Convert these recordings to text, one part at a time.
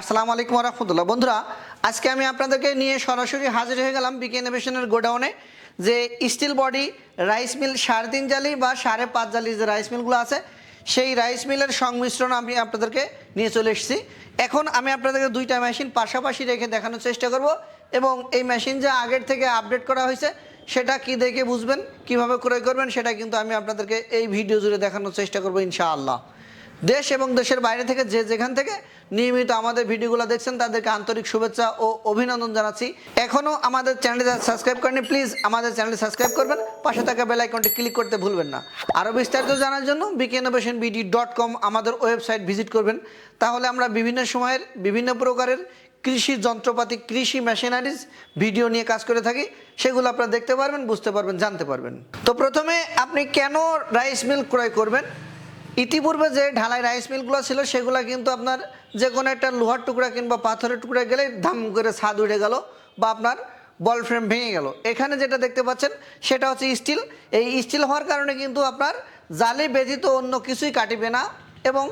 আসসালামু আলাইকুম রহমতুল্লাহ। বন্ধুরা, আজকে আমি আপনাদেরকে নিয়ে সরাসরি হাজির হয়ে গেলাম বিকে ইনোভেশনের গোডাউনে যে স্টিল বডি রাইস মিল সাড়ে তিন জালি বা সাড়ে পাঁচ জালি যে রাইস মিলগুলো আছে, সেই রাইস মিলের সংমিশ্রণ আমি আপনাদেরকে নিয়ে চলে এসেছি। এখন আমি আপনাদেরকে দুইটা মেশিন পাশাপাশি রেখে দেখানোর চেষ্টা করব এবং এই মেশিন যা আগের থেকে আপডেট করা হয়েছে, সেটা কি দেখে বুঝবেন, কীভাবে ক্রয় করবেন, সেটা কিন্তু আমি আপনাদেরকে এই ভিডিও জুড়ে দেখানোর চেষ্টা করব ইনশাআল্লাহ। দেশ এবং দেশের বাইরে থেকে যে যেখান থেকে নিয়মিত আমাদের ভিডিওগুলো দেখছেন, তাদেরকে আন্তরিক শুভেচ্ছা ও অভিনন্দন জানাচ্ছি। এখনও আমাদের চ্যানেলটি সাবস্ক্রাইব করেনি প্লিজ আমাদের চ্যানেলটি সাবস্ক্রাইব করবেন। পাশে থাকা বেল আইকনটি ক্লিক করতে ভুলবেন না। আরও বিস্তারিত জানার জন্য BK innovation BD dot com আমাদের ওয়েবসাইট ভিজিট করবেন। তাহলে আমরা বিভিন্ন সময়ের, বিভিন্ন প্রকারের কৃষি যন্ত্রপাতি, কৃষি মেশিনারিজ ভিডিও নিয়ে কাজ করে থাকি। সেগুলো আপনারা দেখতে পারবেন, বুঝতে পারবেন, জানতে পারবেন। তো প্রথমে আপনি কেন রাইস মিল ক্রয় করবেন? ইতিপূর্বে যে ঢালাই রাইস মিলগুলো ছিল, সেগুলো কিন্তু আপনার যে কোনো একটা লোহার টুকরা কিংবা পাথরের টুকরা গেলে ধাম করে ছাদ উঠে গেল বা আপনার বল ফ্রেম ভেঙে গেল। এখানে যেটা দেখতে পাচ্ছেন, সেটা হচ্ছে স্টিল। এই স্টিল হওয়ার কারণে কিন্তু আপনার জালি ব্যতীত অন্য কিছুই কাটিবে না এবং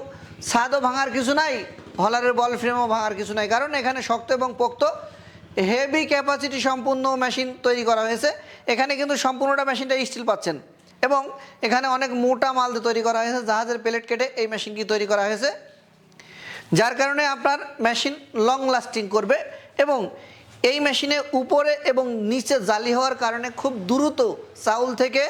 ছাদও ভাঙার কিছু নাই, হলারের বল ফ্রেমও ভাঙার কিছু নাই। কারণ এখানে শক্ত এবং পোক্ত হেভি ক্যাপাসিটি সম্পূর্ণ মেশিন তৈরি করা হয়েছে। এখানে কিন্তু সম্পূর্ণটা মেশিনটা স্টিল পাচ্ছেন। এবং এখানে অনেক মোটা মাল তৈরি করা হয়েছে, জাহাজের প্লেট কেটে এই মেশিনটি তৈরি করা হয়েছে। যার কারণে আপনার মেশিন লং লাস্টিং করবে এবং এই মেশিনে উপরে এবং নিচে জালি হওয়ার কারণে খুব দ্রুত চাউল থেকে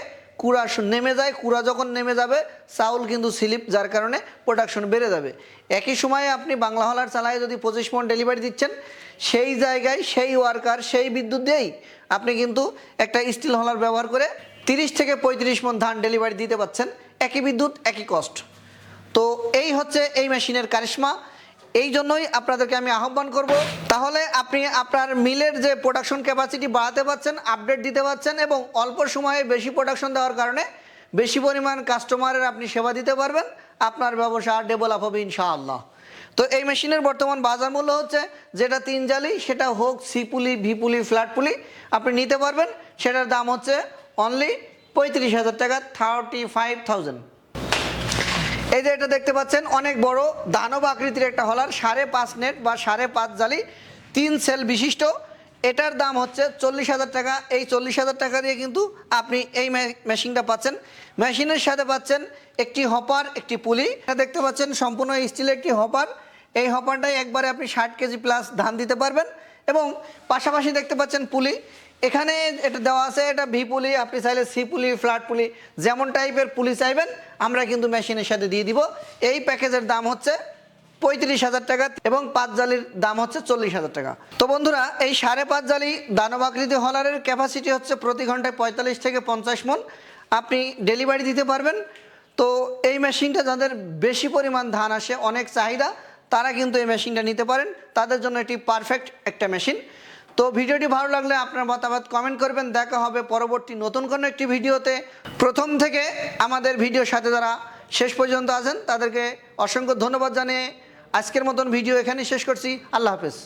কুড়া নেমে যায়, কুড়া যখন নেমে যাবে, চাউল কিন্তু স্লিপ, যার কারণে প্রোডাকশন বেড়ে যাবে। একই সময়ে আপনি বাংলা হলার চালায় যদি পঁচিশ মন ডেলিভারি দিচ্ছেন, সেই জায়গায় সেই ওয়ার্কার সেই বিদ্যুৎ দিয়েই আপনি কিন্তু একটা স্টিল হলার ব্যবহার করে তিরিশ থেকে পঁয়ত্রিশ মন ধান ডেলিভারি দিতে পাচ্ছেন। একই বিদ্যুৎ, একই কস্ট তো এই হচ্ছে এই মেশিনের কারিশমা। এই জন্যই আপনাদেরকে আমি আহ্বান করব। তাহলে আপনি আপনার মিলের যে প্রোডাকশন ক্যাপাসিটি বাড়াতে পারছেন আপডেট দিতে পারছেন এবং অল্প সময়ে বেশি প্রোডাকশন দেওয়ার কারণে বেশি পরিমাণ কাস্টমারের আপনি সেবা দিতে পারবেন। আপনার ব্যবসা ডেভেলপ হবে ইনশাআল্লাহ। তো এই মেশিনের বর্তমান বাজার মূল্য হচ্ছে যেটা তিন জালি, সেটা হোক সি পুলি, ভি পুলি, ফ্ল্যাট পুলি, আপনি নিতে পারবেন। সেটার দাম হচ্ছে অনলি পঁয়ত্রিশ হাজার টাকা থার্টি ফাইভ থাউজেন্ড এই যে এটা দেখতে পাচ্ছেন, অনেক বড় দানব আকৃতির একটা হলার, সাড়ে পাঁচ নেট বা সাড়ে পাঁচ জালি, তিন সেল বিশিষ্ট। এটার দাম হচ্ছে চল্লিশ হাজার টাকা। এই চল্লিশ হাজার টাকা দিয়ে কিন্তু আপনি এই মেশিনটা পাচ্ছেন। মেশিনের সাথে পাচ্ছেন একটি হপার, একটি পুলি। এটা দেখতে পাচ্ছেন, সম্পূর্ণ স্টিলের একটি হপার। এই হপারটাই একবারে আপনি ষাট কেজি প্লাস ধান দিতে পারবেন। এবং পাশাপাশি দেখতে পাচ্ছেন পুলি। এখানে এটা দেওয়া আছে, এটা ভি পুলি, আপনি চাইলে সি পুলি, ফ্ল্যাট পুলি, যেমন টাইপের পুলি চাইবেন, আমরা কিন্তু মেশিনের সাথে দিয়ে দিব। এই প্যাকেজের দাম হচ্ছে পঁয়ত্রিশ হাজার টাকা এবং পাঁচ জালির দাম হচ্ছে চল্লিশ হাজার টাকা। তো বন্ধুরা, এই সাড়ে পাঁচ জালি দানব আকৃতি হলারের ক্যাপাসিটি হচ্ছে প্রতি ঘন্টায় পঁয়তাল্লিশ থেকে পঞ্চাশ মন। আপনি ডেলিভারি দিতে পারবেন। তো এই মেশিনটা যাদের বেশি পরিমাণ ধান আসে, অনেক চাহিদা, তারা কিন্তু এই মেশিনটা নিতে পারেন। তাদের জন্য এটি পারফেক্ট একটা মেশিন তো ভিডিওটি ভালো লাগলে আপনার মতামত কমেন্ট করবেন। দেখা হবে পরবর্তী নতুন কোনো একটি ভিডিওতে। প্রথম থেকে আমাদের ভিডিওর সাথে যারা শেষ পর্যন্ত আছেন, তাদেরকে অসংখ্য ধন্যবাদ জানিয়ে আজকের মতন ভিডিও এখানেই শেষ করছি। আল্লাহ হাফেজ।